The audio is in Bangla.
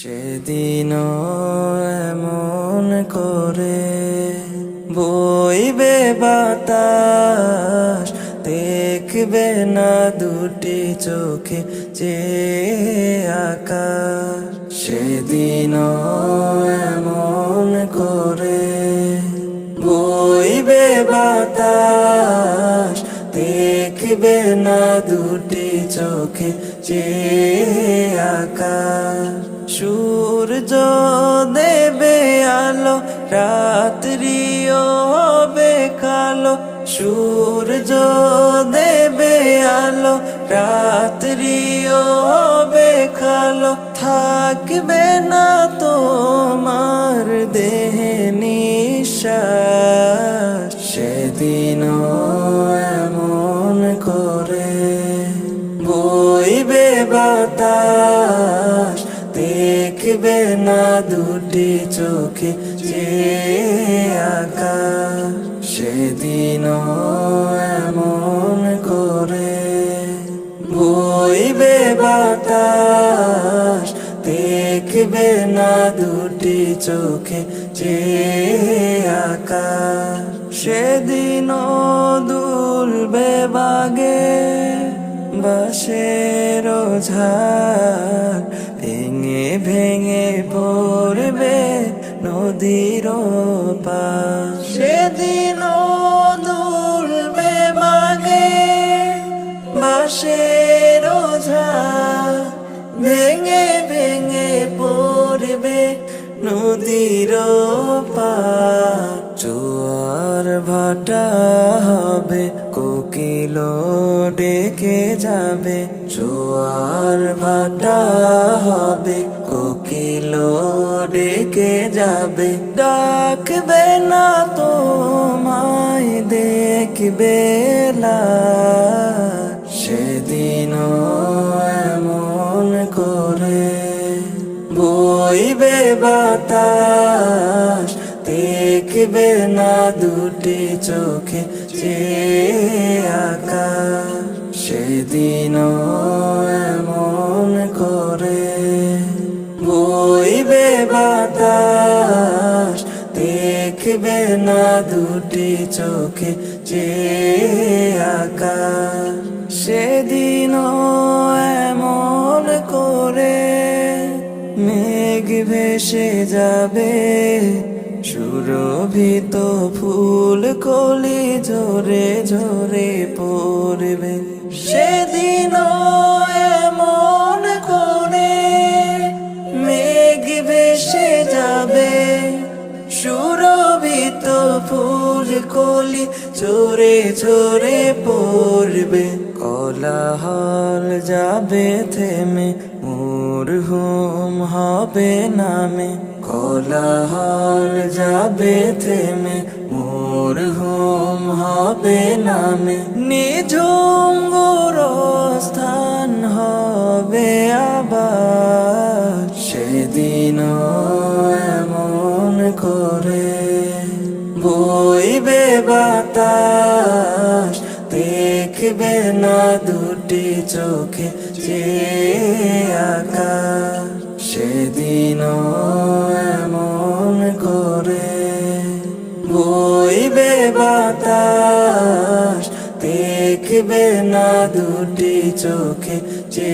সেদিন এমন করে বইবে বাতাস, দেখবে না দুটি চোখে যে আকাশ। সেদিন এমন করে বইবে বাতাস, দেখবে না দুটি চোখে যে আকাশ। সূর্য দেবে আলো, রাত্রিও হবে কালো। সূর্য দেবে আলো, রাত্রিও হবে কালো। থাকবে না তোমার দেহে নিঃশ্বাস সেদিন দেখবে না দুটি চোখে যে আকাশ। সেদিন এমন করে বইবে বাতাস। দেখবে না দুটি চোখে যে আকাশ। সেদিন দুলবে বাগে বাসের ঝাড়। ভেঙে পড়বে নদীর সেদিন দুলবে মাগে বাসের ভেঙে ভেঙে পড়বে নদীর কোকিল ডেকে যাবে জোয়ার ভাটা হবে। কোকিল ডেকে যাবে, ডাকবে না তোমায়, দেখবে লা সেদিন এমন করে বইবে বাতাস দেখবে না দুটি চোখে যে আকাশ। সেদিন এমন করে বইবে বাতাস। দেখবে না দুটি চোখে যে আকাশ। সেদিন এমন করে মেঘ ভেসে যাবে। সুরভিত ফুল কলি ঝরে ঝরে পড়বে। সেদিন এমন করে মেঘ ভেসে যাবে। সুরভিত ফুল কলি চোরে চোরে পড়বে। কলাহল যাবে থেমে মোর হুম হবে নামে, কোলাহল যাবে থেমে। মরহুম হবে নামে নিঝুম স্থান হবে আবার। সেদিন দেখবে না দুটি চোখে যে আকাশ সেদিন এমন করে বইবে বাতাস, দেখবে না দুটি চোখে যে